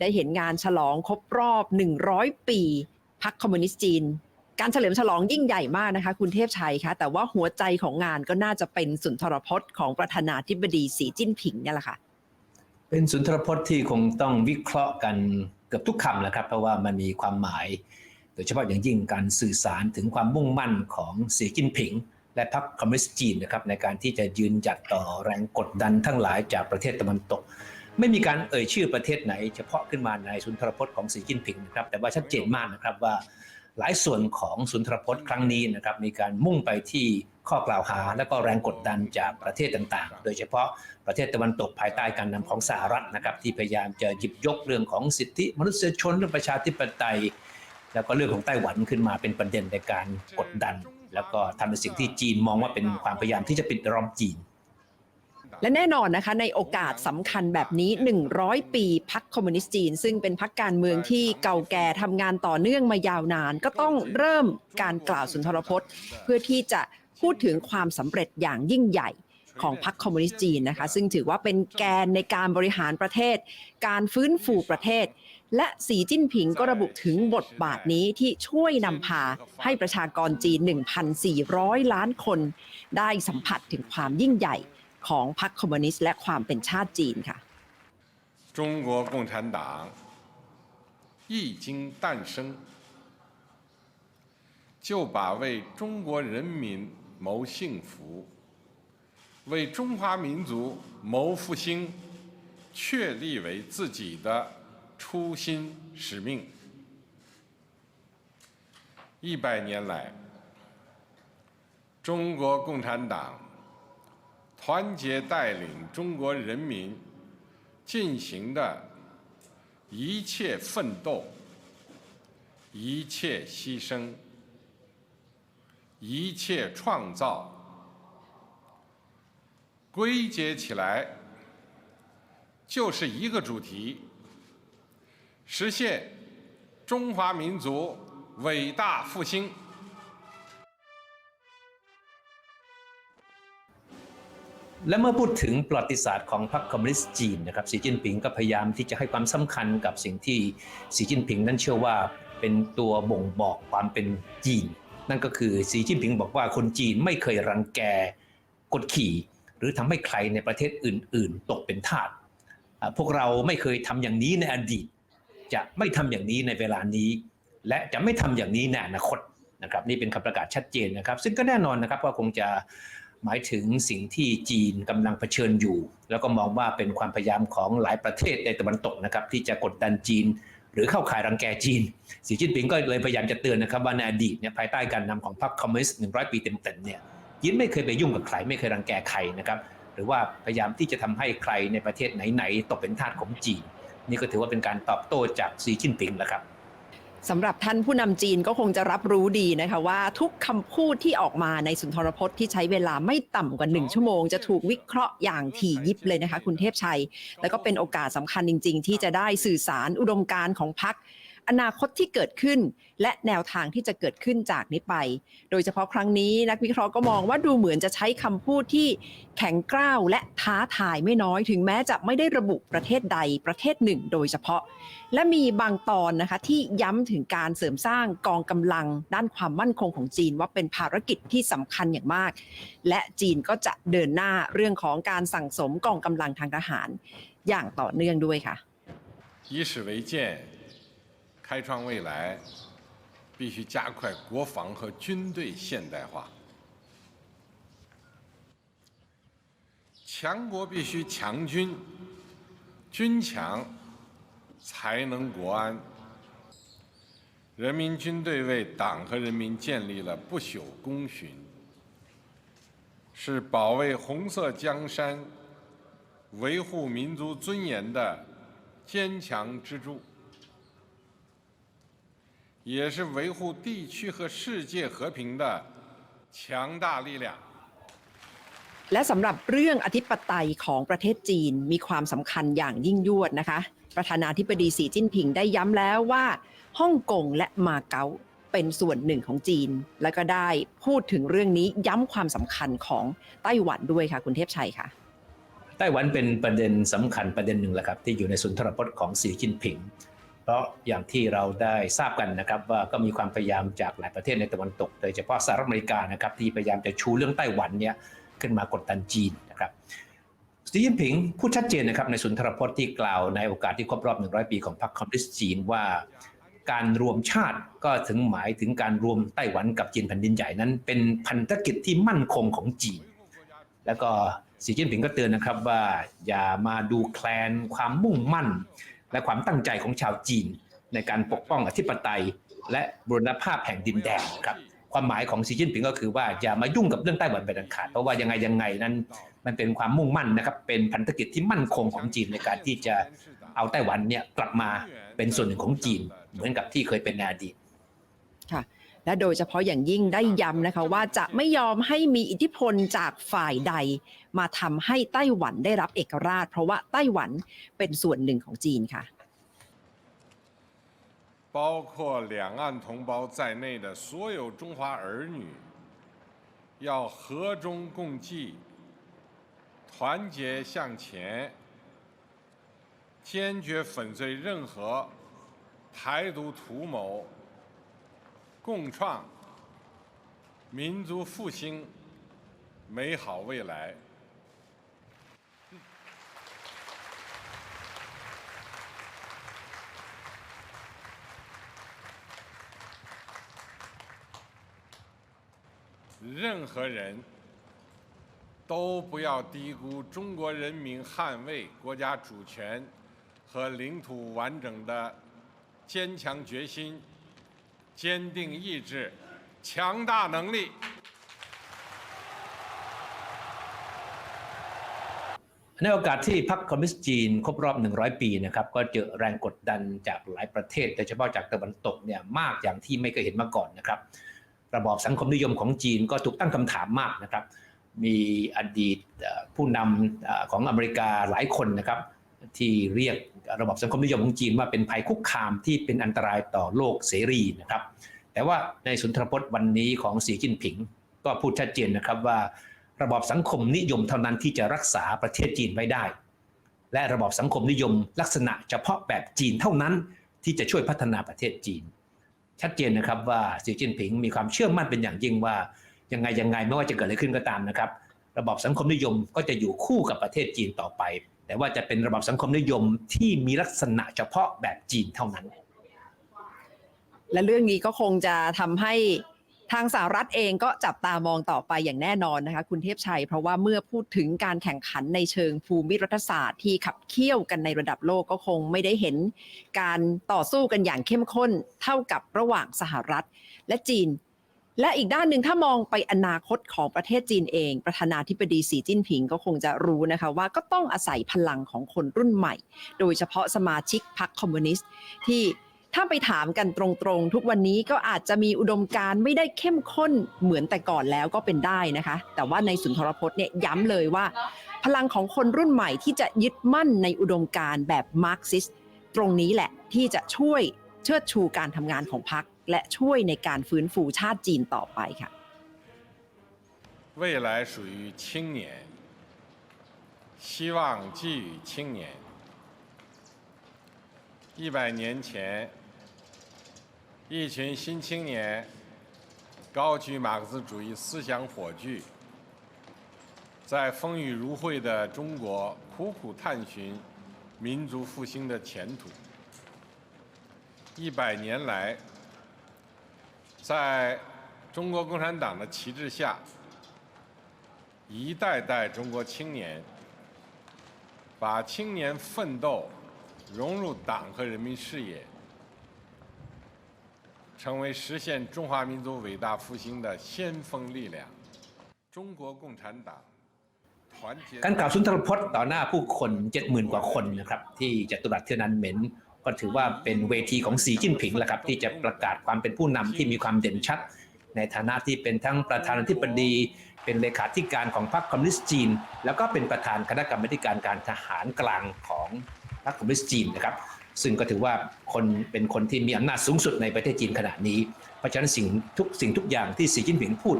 ได้เห็นงานฉลองครบรอบ 100 ปีพรรคคอมมิวนิสต์จีน การเฉลิมฉลองยิ่งใหญ่มากนะคะ คุณเทพชัยคะ แต่ว่าหัวใจของงานก็น่าจะเป็นสุนทรพจน์ของประธานาธิบดีสีจิ้นผิงเนี่ยแหละค่ะ เป็นสุนทรพจน์ที่คงต้องวิเคราะห์กันเกือบทุกคำนะครับ เพราะว่ามันมีความหมาย โดยเฉพาะอย่างยิ่งการสื่อสารถึงความมุ่งมั่นของสีจิ้นผิงและพรรคคอมมิวนิสต์จีนนะครับในการที่จะยืนหยัดต่อแรงกดดันทั้งหลายจากประเทศตะวันตก ไม่มีการเอ่ยชื่อประเทศไหน เฉพาะขึ้นมาในสุนทรพจน์ของสีจิ้นผิงนะครับแต่ว่าชัดเจนมากนะครับว่าหลายส่วนของสุนทรพจน์ครั้งนี้นะครับมีการมุ่งไปที่ข้อกล่าวหา และก็แรงกดดันจากประเทศต่างๆ โดยเฉพาะประเทศตะวันตกภายใต้การนำของสหรัฐนะครับที่พยายามจะหยิบยกเรื่องของสิทธิมนุษยชนเรื่องประชาธิปไตย แล้วก็เรื่องของไต้หวันขึ้นมาเป็นประเด็นในการกดดัน แล้วก็ทำในสิ่งที่จีนมองว่าเป็นความพยายามที่จะปิดล้อมจีน และแน่นอนนะคะในโอกาสสำคัญแบบนี้ 100 ปีพรรคคอมมิวนิสต์จีน ซึ่งเป็นพรรคการเมืองที่เก่าแก่ทำงานต่อเนื่องมายาวนาน ก็ต้องเริ่มการกล่าวสุนทรพจน์ เพื่อที่จะพูดถึงความสำเร็จอย่างยิ่งใหญ่ของพรรคคอมมิวนิสต์จีนนะคะ ซึ่งถือว่าเป็นแกนในการบริหารประเทศ การฟื้นฟูประเทศ และสีจิ้นผิงก็ระบุถึงบทบาทนี้ที่ช่วยนำพาให้ประชากรจีน 1,400 ล้านคน ได้สัมผัสถึงความยิ่งใหญ่ ของพรรคคอมมิวนิสต์และความเป็นชาติจีนค่ะ 中国共产党一经诞生，就把为中国人民谋幸福、为中华民族谋复兴，确立为自己的初心使命。一百年来，中国共产党 团结带领中国人民进行的一切奋斗、一切牺牲、一切创造，归结起来就是一个主题：实现中华民族伟大复兴。 และเมื่อพูดถึงประวัติศาสตร์ของพรรคคอมมิวนิสต์จีนนะครับสีจิ้นผิงก็พยายามที่จะให้ความสำคัญกับสิ่งที่สีจิ้นผิงนั้นเชื่อว่าเป็นตัวบ่งบอกความเป็นจีน นั่นก็คือสีจิ้นผิงบอกว่าคนจีนไม่เคยรังแกกดขี่ หรือทำให้ใครในประเทศอื่น ๆ ตกเป็นทาสพวกเราไม่เคยทำอย่างนี้ในอดีต จะไม่ทำอย่างนี้ในเวลานี้ และจะไม่ทำอย่างนี้ในอนาคตนะครับนี่เป็นคำประกาศชัดเจนนะครับ ซึ่งก็แน่นอนนะครับว่าคงจะ หมายถึงสิ่งที่จีนกำลังเผชิญอยู่ แล้วก็มองว่าเป็นความพยายามของหลายประเทศในตะวันตกนะครับที่จะกดดันจีน หรือเข้าข่ายรังแกจีน สีจิ้นผิงก็เลยพยายามจะเตือนนะครับว่าในอดีตเนี่ยภายใต้การนำของพรรคคอมมิวนิสต์100ปีเต็มๆเนี่ยจีนไม่เคยไปยุ่งกับใครไม่เคยรังแกใครนะครับหรือว่าพยายามที่จะทำให้ใครในประเทศไหนๆตกเป็นทาสของจีน นี่ก็ถือว่าเป็นการตอบโต้จากสีจิ้นผิงแหละครับ สำหรับท่านผู้นำจีนก็คงจะรับรู้ดีนะคะว่าทุกคำพูดที่ออกมาในสุนทรพจน์ที่ใช้เวลาไม่ต่ำกว่าหนึ่งชั่วโมงจะถูกวิเคราะห์อย่างถี่ยิบเลยนะคะ คุณเทพชัย แล้วก็เป็นโอกาสสำคัญจริง ๆ ที่จะได้สื่อสารอุดมการณ์ของพรรค อนาคตที่เกิดขึ้น และแนวทางที่จะเกิดขึ้นจากนี้ไป โดยเฉพาะครั้งนี้นักวิเคราะห์ก็มองว่าดูเหมือนจะใช้คำพูดที่แข็งกร้าวและท้าทายไม่น้อย ถึงแม้จะไม่ได้ระบุประเทศใดประเทศหนึ่ง โดยเฉพาะ และมีบางตอนนะคะที่ย้ำถึงการเสริมสร้างกองกำลังด้านความมั่นคงของจีนว่าเป็นภารกิจที่สำคัญอย่างมาก และจีนก็จะเดินหน้าเรื่องของการสั่งสมกองกำลังทางทหาร อย่างต่อเนื่องด้วยค่ะ 以史为鉴， 开创未来，必须加快国防和军队现代化。强国必须强军，军强才能国安。人民军队为党和人民建立了不朽功勋，是保卫红色江山、维护民族尊严的坚强支柱，也是维护地区和世界和平的强大力量。 และสำหรับเรื่องอธิปไตยของประเทศจีนมีความสำคัญอย่างยิ่งยวดนะคะ ประธานาธิบดีสีจิ้นผิงได้ย้ำแล้วว่าฮ่องกงและมาเก๊าเป็นส่วนหนึ่งของจีน แล้วก็ได้พูดถึงเรื่องนี้ย้ำความสำคัญของไต้หวันด้วยค่ะ คุณเทพชัยค่ะ ไต้หวันเป็นประเด็นสำคัญประเด็นหนึ่งแหละครับที่อยู่ในสุนทรพจน์ของสีจิ้นผิง เพราะอย่างที่เราได้ทราบกันนะครับว่าก็มีความพยายามจากหลายประเทศในตะวันตก โดยเฉพาะสหรัฐอเมริกานะครับที่พยายามจะชูเรื่องไต้หวันเนี่ยขึ้นมากดดันจีนนะครับสีจิ้นผิงพูดชัดเจนนะครับในสุนทรพจน์ที่กล่าวในโอกาสที่ครบรอบ 100 ปีของพรรคคอมมิวนิสต์จีนว่า การรวมชาติก็ถึงหมายถึงการรวมไต้หวันกับจีนแผ่นดินใหญ่นั้น เป็นพันธกิจที่มั่นคงของจีน แล้วก็สีจิ้นผิงก็เตือนนะครับว่าอย่ามาดูแคลนความมุ่งมั่น และความตั้งใจของชาวจีน ในการปกป้องอธิปไตย และบรณภาพแห่งดินแดนครับความหมายของสีจิ้นผิงก็คือว่าอย่ามายุ่งกับเรื่องไต้หวันเป็นอันขาดเพราะว่ายังไงยังไงนั้น มันเป็นความมุ่งมั่นนะครับเป็นพันธกิจที่มั่นคงของจีนในการที่จะเอาไต้หวันเนี่ยกลับมาเป็นส่วนหนึ่งของจีน เหมือนกับที่เคยเป็นในอดีตค่ะ และโดยเฉพาะอย่างยิ่งได้ย้ำนะคะว่าจะไม่ยอมให้มีอิทธิพลจากฝ่ายใด มาทำให้ไต้หวันได้รับเอกราช เพราะว่าไต้หวันเป็นส่วนหนึ่งของจีนค่ะ 包括两岸同胞在内的所有中华儿女，要和衷共济，团结向前，坚决粉碎任何台独图谋， 共创民族复兴美好未来。任何人都不要低估中国人民捍卫国家主权和领土完整的坚强决心、坚定意志、强大能力。 ในโอกาสที่พรรคคอมมิวนิสต์จีนครบรอบ 100 ปีนะครับก็เจอแรงกดดันจากหลายประเทศโดยเฉพาะจากตะวันตกเนี่ยมากอย่างที่ไม่เคยเห็นมาก่อนนะครับ ระบอบสังคมนิยมของจีนก็ถูกตั้งคำถามมากนะครับ มีอดีตเอ่อผู้นำเอ่อของอเมริกาหลายคนนะครับ ที่เรียกระบบสังคมนิยมของจีนว่าเป็นภัยคุกคามที่เป็นอันตรายต่อโลกเสรีนะครับ แต่ว่าในสุนทรพจน์วันนี้ของสีจิ้นผิง ก็พูดชัดเจนนะครับว่า ระบอบสังคมนิยมเท่านั้นที่จะรักษาประเทศจีนไว้ได้ และระบอบสังคมนิยมลักษณะเฉพาะแบบจีนเท่านั้นที่จะช่วยพัฒนาประเทศจีน ชัดเจนนะครับว่าสีจิ้นผิงมีความเชื่อมั่นเป็นอย่างยิ่งว่ายังไงยังไงไม่ว่าจะเกิดอะไรขึ้นก็ตามนะครับ ระบอบสังคมนิยมก็จะอยู่คู่กับประเทศจีนต่อไป แต่ว่าจะเป็นระบบสังคมนิยมที่มีลักษณะเฉพาะแบบจีนเท่านั้น และเรื่องนี้ก็คงจะทำให้ทางสหรัฐเองก็จับตามองต่อไปอย่างแน่นอนนะคะ คุณเทพชัย เพราะว่าเมื่อพูดถึงการแข่งขันในเชิงภูมิรัฐศาสตร์ที่ขับเคี่ยวกันในระดับโลกก็คงไม่ได้เห็น การต่อสู้กันอย่างเข้มข้นเท่ากับระหว่างสหรัฐ และจีน และอีกด้านหนึ่งถ้ามองไปอนาคตของประเทศจีนเอง ประธานาธิบดีสีจิ้นผิงก็คงจะรู้นะคะว่าก็ต้องอาศัยพลังของคนรุ่นใหม่ โดยเฉพาะสมาชิกพรรคคอมมิวนิสต์ที่ถ้าไปถามกันตรงๆ ทุกวันนี้ก็อาจจะมีอุดมการณ์ไม่ได้เข้มข้นเหมือนแต่ก่อนแล้วก็เป็นได้นะคะ แต่ว่าในสุนทรพจน์เนี่ยย้ำเลยว่า พลังของคนรุ่นใหม่ที่จะยึดมั่นในอุดมการณ์แบบมาร์กซิสตรงนี้แหละที่จะช่วยเชิดชูการทำงานของพรรค และช่วยในการฟื้นฟูชาติจีนต่อไปค่ะ 未来属于青年，希望寄予青年。一百年前，一群新青年高举马克思主义思想火炬，在风雨如晦的中国苦苦探寻民族复兴的前途。一百年来， 在中国共产党的旗帜下，一代代中国青年把青年奋斗融入党和人民视野，成为实现中华民族伟大复兴的先锋力量。中国共产党团结。 การกล่าวสุนทรพจน์ต่อหน้าผู้คน70,000 กว่าคนนะครับที่จตุรัสเทียนันเหม็น ก็ถือว่าเป็นเวทีของสีจิ้นผิงแหละครับที่จะประกาศความเป็นผู้นำที่มีความเด่นชัด ในฐานะที่เป็นทั้งประธานาธิบดี เป็นเลขาธิการของพรรคคอมมิวนิสต์จีน แล้วก็เป็นประธานคณะกรรมาธิการการทหารกลางของพรรคคอมมิวนิสต์จีนนะครับซึ่งก็ถือว่าคนเป็นคนที่มีอำนาจสูงสุดในประเทศจีนขณะนี้ เพราะฉะนั้นสิ่งทุกสิ่งทุกอย่างที่สีจิ้นผิงพูด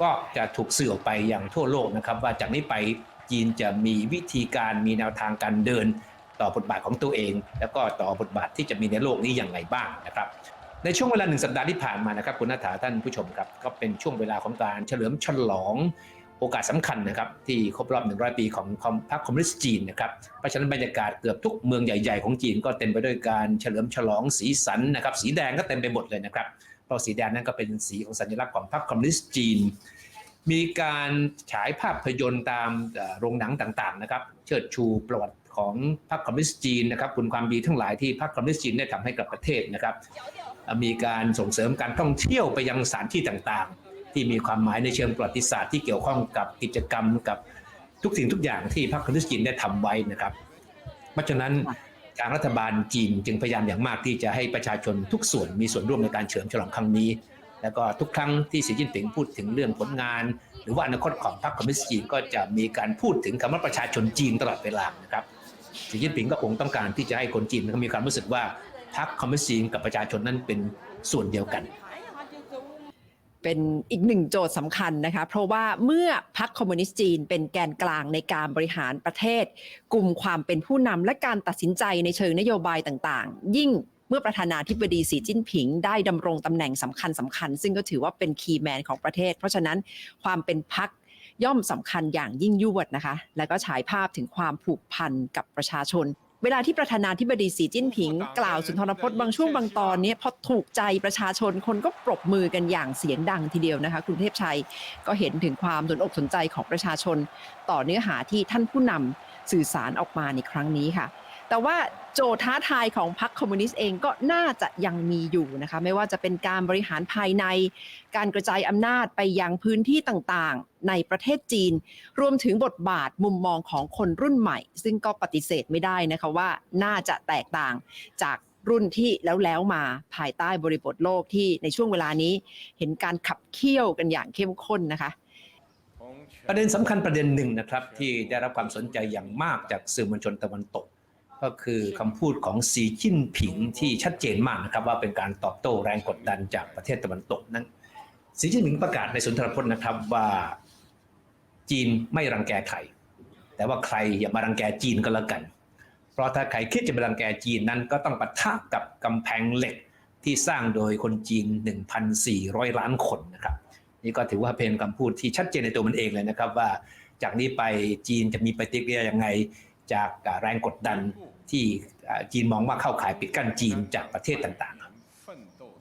ก็จะถูกสื่อออกไปอย่างทั่วโลกนะครับ ว่าจากนี้ไปจีนจะมีวิธีการมีแนวทางการเดิน ต่อบทบาทของตัวเอง แล้วก็ต่อบทบาทที่จะมีในโลกนี้อย่างไรบ้างนะครับในช่วงเวลาหนึ่งสัปดาห์ที่ผ่านมานะครับคุณนัฐาท่านผู้ชมครับก็เป็นช่วงเวลาของการเฉลิมฉลองโอกาสสำคัญนะครับที่ครบรอบ 100 ปีของพรรคคอมมิวนิสต์จีนนะครับเพราะฉะนั้นบรรยากาศเกือบทุกเมืองใหญ่ ๆ ของจีนก็เต็มไปด้วยการเฉลิมฉลองสีสันนะครับสีแดงก็เต็มไปหมดเลยนะครับเพราะสีแดงนั้นก็เป็นสีของสัญลักษณ์ของพรรคคอมมิวนิสต์จีน มีการฉายภาพยนตร์ตามโรงหนังต่างๆนะครับ เชิดชูประวัติของพรรคคอมมิวนิสต์จีนนะครับคุณความดีทั้งหลายที่พรรคคอมมิวนิสต์จีนได้ทำให้กับประเทศนะครับ มีการส่งเสริมการท่องเที่ยวไปยังสถานที่ต่างๆ ที่มีความหมายในเชิงประวัติศาสตร์ที่เกี่ยวข้องกับกิจกรรมกับทุกสิ่งทุกอย่างที่พรรคคอมมิวนิสต์จีนได้ทำไว้นะครับ เพราะฉะนั้นทางรัฐบาลจีนจึงพยายามอย่างมากที่จะให้ประชาชนทุกส่วนมีส่วนร่วมในการเฉลิมฉลองครั้งนี้ แล้วก็ทุกครั้งที่สีจิ้นผิงพูดถึงเรื่องผลงาน หรือว่าอนาคตของพรรคคอมมิวนิสต์จีนก็จะมีการพูดถึงคำว่าประชาชนจีนตลอดเวลานะครับสีจิ้นผิงก็คงต้องการที่จะให้คนจีนมีความรู้สึกว่าพรรคคอมมิวนิสต์จีนกับประชาชนนั้นเป็นส่วนเดียวกันเป็นอีกหนึ่งโจทย์สำคัญนะคะ เพราะว่าเมื่อพรรคคอมมิวนิสต์จีนเป็นแกนกลางในการบริหารประเทศ กลุ่มความเป็นผู้นำและการตัดสินใจในเชิงนโยบายต่างๆ ยิ่ง เมื่อประธานาธิบดีสีจิ้นผิง ได้ดำรงตำแหน่งสำคัญสำคัญ ซึ่งก็ถือว่าเป็นคีย์แมนของประเทศ เพราะฉะนั้นความเป็นพรรคย่อมสำคัญอย่างยิ่งยวดนะคะ แล้วก็ฉายภาพถึงความผูกพันกับประชาชน เวลาที่ประธานาธิบดีสีจิ้นผิง กล่าวสุนทรพจน์บางช่วงบางตอนเนี้พอถูกใจประชาชนคนก็ปรบมือกันอย่างเสียงดังทีเดียวนะคะคุณเทพชัยก็เห็นถึงความสนอกสนใจของประชาชน ต่อเนื้อหาที่ท่านผู้นำสื่อสารออกมาในครั้งนี้ค่ะ แต่ว่าโจท้าทายของพรรคคอมมิวนิสต์เองก็น่าจะยังมีอยู่นะคะไม่ว่าจะเป็นการบริหารภายใน การกระจายอำนาจไปยังพื้นที่ต่างๆ ในประเทศจีน รวมถึงบทบาทมุมมองของคนรุ่นใหม่ ซึ่งก็ปฏิเสธไม่ได้นะคะว่าน่าจะแตกต่างจากรุ่นที่แล้วแล้วๆมาภายใต้บริบทโลกที่ในช่วงเวลานี้ เห็นการขับเคี่ยวกันอย่างเข้มข้นนะคะประเด็นสำคัญประเด็นหนึ่งนะครับที่ได้รับความสนใจอย่างมากจากสื่อมวลชนตะวันตก ก็คือคำพูดของสีจิ้นผิงที่ชัดเจนมากนะครับว่าเป็นการตอบโต้แรงกดดันจากประเทศตะวันตกนั้นสีจิ้นผิงประกาศในสุนทรพจน์นะครับว่าจีนไม่รังแกใคร แต่ว่าใครอย่ามารังแกจีนก็แล้วกัน เพราะถ้าใครคิดจะมารังแกจีนนั้นก็ต้องปะทะกับกำแพงเหล็กที่สร้างโดยคนจีน 1,400 ล้านคนนะครับนี่ก็ถือว่าเป็นคำพูดที่ชัดเจนในตัวมันเองเลยนะครับว่าจากนี้ไปจีนจะมีปฏิกิริยาอยังไง จากแรงกดดันที่จีนมองว่าเข้าข่ายปิดกั้นจีนจากประเทศต่าง